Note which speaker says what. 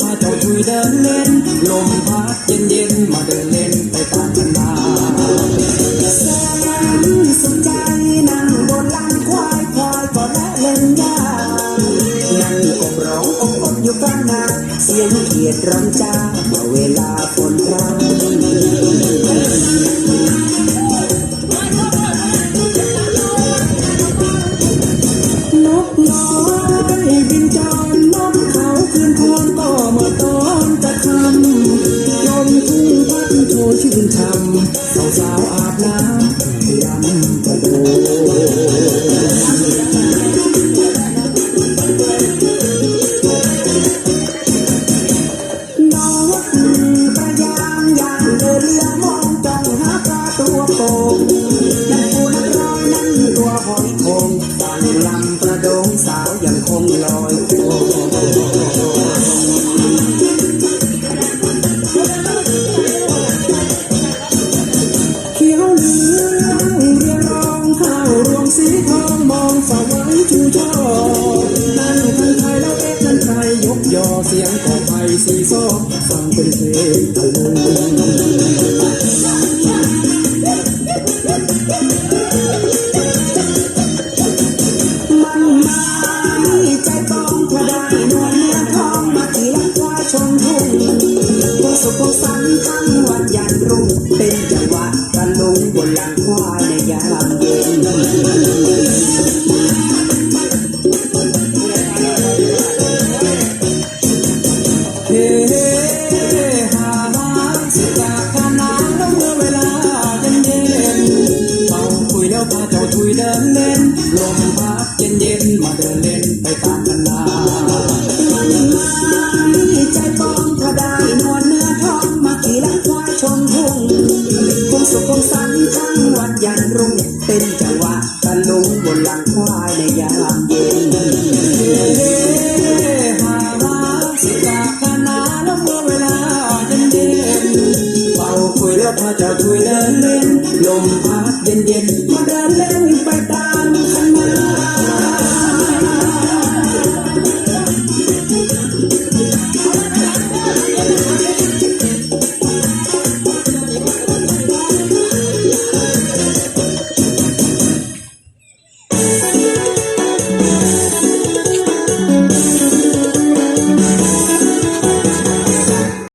Speaker 1: พาเจ้าช่วยเดินเล่น ลมพัดเย็นเย็นๆมาเดินเล่นไปตามกันนา
Speaker 2: แสนสุขใจนั่งบนลานควายควายก็และเล่นยานั่งกบร้องอกอกอยู่กลางนาเสียงเขียดร้องจ้าเมื่อเวลาฝนพรำ
Speaker 1: ชยชื่นช่ำสาวสาวอาบน้ำยำประโดน
Speaker 2: กประยางยางเดินเลี้ยงมองจ้องหาปลาตัวโตนั่นปูนักร้อยนั่นตัวหอยโขงฟังลำประดงสาวยังคงลอยโค
Speaker 1: ข้าวรวงสีทองมองฝ่าไว้ชูช่อนั่นทันไทยแล้วเอ๊ะนั่นใครยกยอเสียงของไผ่สีโซฟังเป็นเพลงตะลึง
Speaker 2: มันไม่ใจปองพอได้นวลเนื้อทองมาเทียงควายชมทุ่งผู้สุขสันทั้งวันยันรุ่งเป็นจังหวะกันลุงบนหลังควายในยามเย็น เฮ
Speaker 1: ้หาหาสิจากขานานแล้วเมื่อเวลาเย็นเย็นๆเป่าคุยแล้วพาเจ้าคุยเดินเล่นลมพัดเย็นเย็นมาเดินเล่นไปตาม พาจ้าถุยเดินเล่นลมพัดเย็นเย็นมาเดินเลน